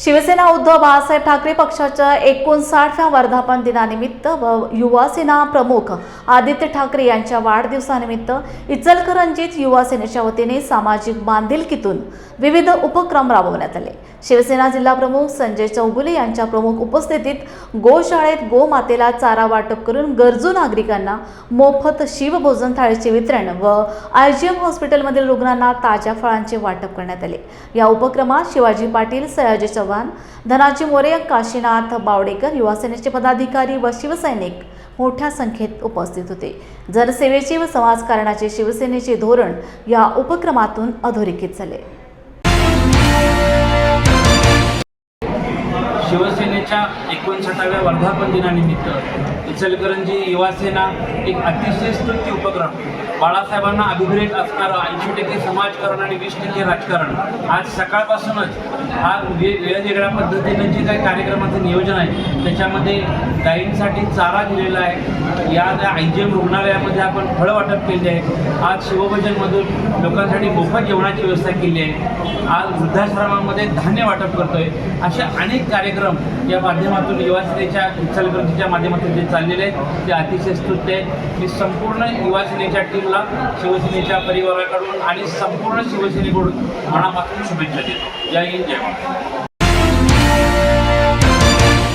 शिवसेना उद्धव बाळासाहेब ठाकरे पक्षाच्या एकोणसाठव्या वर्धापन दिनानिमित्त व युवासेना प्रमुख आदित्य ठाकरे यांच्या वाढदिवसानिमित्त इचलकरंजीत युवा सेनेच्या वतीने सामाजिक बांधिलकीतून विविध उपक्रम राबवण्यात आले. शिवसेना जिल्हाप्रमुख संजय चौगुले यांच्या प्रमुख उपस्थितीत गोशाळेत गोमातेला चारा वाटप करून गरजू नागरिकांना मोफत शिवभोजन थाळीचे वितरण व आयजीएम हॉस्पिटलमधील रुग्णांना ताज्या फळांचे वाटप करण्यात आले. या उपक्रमात शिवाजी पाटील सयाजी चव्हाण धनाजी मोरे काशीनाथ बावडेकर युवा सेनेचे पदाधिकारी व शिवसैनिक मोठ्या संख्येत उपस्थित होते. जनसेवेचे व समाजकारणाचे शिवसेनेचे धोरण या उपक्रमातून अधोरेखित झाले. शिवसेनेच्या एकोणसाठाव्या वर्धापन दिनानिमित्त इचलकरंजी युवासेना एक अतिशय स्तुत्य उपक्रम. बाळासाहेबांना अभिप्रेत असणारं ऐंशी टक्के समाजकारण आणि वीस टक्के राजकारण. आज सकाळपासूनच हा वेगवेगळ्या पद्धतीनं जे काही कार्यक्रमाचं नियोजन आहे त्याच्यामध्ये गायींसाठी चारा दिलेला आहे. या आय जी एम रुग्णालयामध्ये आपण फळं वाटप केले आहे आज शिवभजनमधून लोकांसाठी मोफत जेवणाची व्यवस्था केली आहे. आज वृद्धाश्रमामध्ये धान्य वाटप करतोय. असे अनेक कार्यक्रम या माध्यमातून युवा सेनेच्या माध्यमातून जे चाललेले आहेत ते अतिशय स्तुत्य आहे. मी संपूर्ण युवा सेनेच्या टीमला शिवसेनेच्या परिवाराकडून आणि संपूर्ण शिवसेनेकडून मनापासून शुभेच्छा देतो. जय हिंद जय महाराष्ट्र.